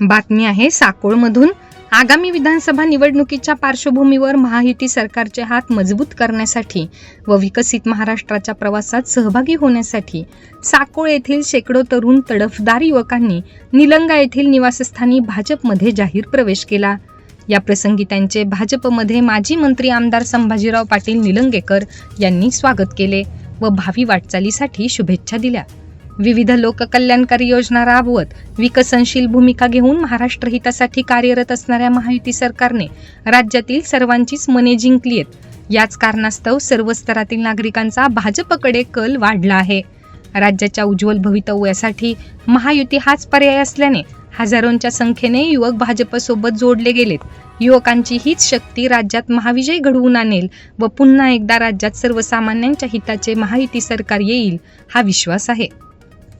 बातमी आहे साकोळमधून. आगामी विधानसभा निवडणुकीच्या पार्श्वभूमीवर महायुती सरकारचे हात मजबूत करण्यासाठी व विकसित महाराष्ट्राच्या प्रवासात सहभागी होण्यासाठी साकोळ येथील शेकडो तरुण तडफदार युवकांनी निलंगा येथील निवासस्थानी भाजपमध्ये जाहीर प्रवेश केला. या प्रसंगी त्यांचे भाजपमध्ये माजी मंत्री आमदार संभाजीराव पाटील निलंगेकर यांनी स्वागत केले व भावी वाटचालीसाठी शुभेच्छा दिल्या. विविध लोककल्याणकारी योजना राबवत विकसनशील भूमिका घेऊन महाराष्ट्र हितासाठी कार्यरत असणाऱ्या महायुती सरकारने राज्यातील सर्वांचीच मने जिंकली आहेत. याच कारणास्तव सर्व स्तरातील नागरिकांचा भाजपकडे कल वाढला आहे. राज्याच्या उज्ज्वल भवितव्यासाठी महायुती हाच पर्याय असल्याने हजारोंच्या संख्येने युवक भाजपसोबत जोडले गेलेत. युवकांची हीच शक्ती राज्यात महाविजय घडवून आणेल व पुन्हा एकदा राज्यात सर्वसामान्यांच्या हिताचे महायुती सरकार येईल हा विश्वास आहे.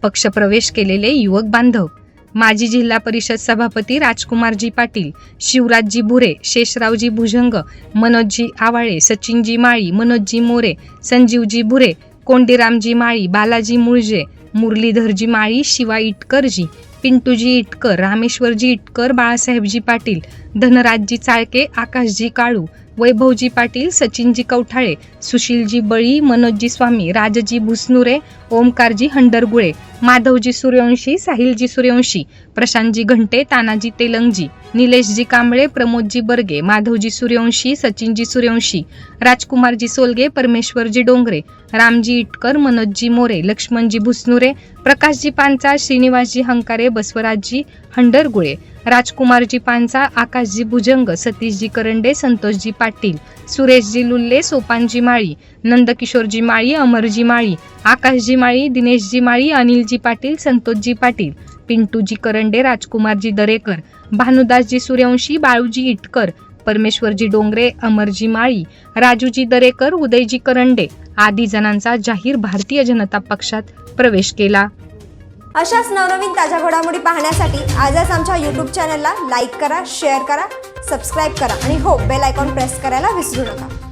पक्षप्रवेश केलेले युवक बांधव माजी जिल्हा परिषद सभापती राजकुमारजी पाटील शिवराजजी भुरे शेषरावजी भुजंग मनोजजी आवाळे सचिनजी माळी मनोजजी मोरे संजीवजी भुरे कोंडीरामजी माळी बालाजी मुळजे मुरलीधरजी माळी शिवा इटकरजी पिंटूजी इटकर रामेश्वरजी इटकर बाळासाहेबजी पाटील धनराजजी चाळके आकाशजी काळू वैभवजी पाटील सचिनजी कवठाळे सुशीलजी बळी मनोजजी स्वामी राजजी भुसनुरे ओमकारजी हंडरगुळे माधवजी सूर्यवंशी साहिलजी सूर्यवंशी प्रशांतजी घंटे तानाजी तेलंगजी निलेशजी कांबळे प्रमोदजी बर्गे माधवजी सूर्यवंशी सचिनजी सूर्यवंशी राजकुमारजी सोलगे परमेश्वरजी डोंगरे रामजी इटकर मनोजजी मोरे लक्ष्मणजी भुसनुरे प्रकाशजी पांचा श्रीनिवासजी हंकारे बसवराजजी हंडरगुळे राजकुमारजी पांचा आकाशजी भुजंग सतीशजी करंडे संतोषजी पाटील सुरेशजी लुल्ले सोपानजी माळी नंदकिशोरजी माळी अमरजी माळी आकाशजी माळी दिनेशजी माळी अनिलजी पाटील संतोषजी पाटील पिंटूजी करंडे राजकुमारजी दरेकर भानुदासजी सूर्यवंशी बाळूजी इटकर परमेश्वरजी डोंगरे अमरजी माळी राजूजी दरेकर उदयजी करंडे आदी जणांचा जाहीर भारतीय जनता पक्षात प्रवेश केला. अशाच नवनवीन ताज्या घडामोडी पाहण्यासाठी आजच आमच्या यूट्यूब चॅनलला लाईक करा शेअर करा सबस्क्राईब करा आणि हो बेल आयकॉन प्रेस करायला विसरू नका.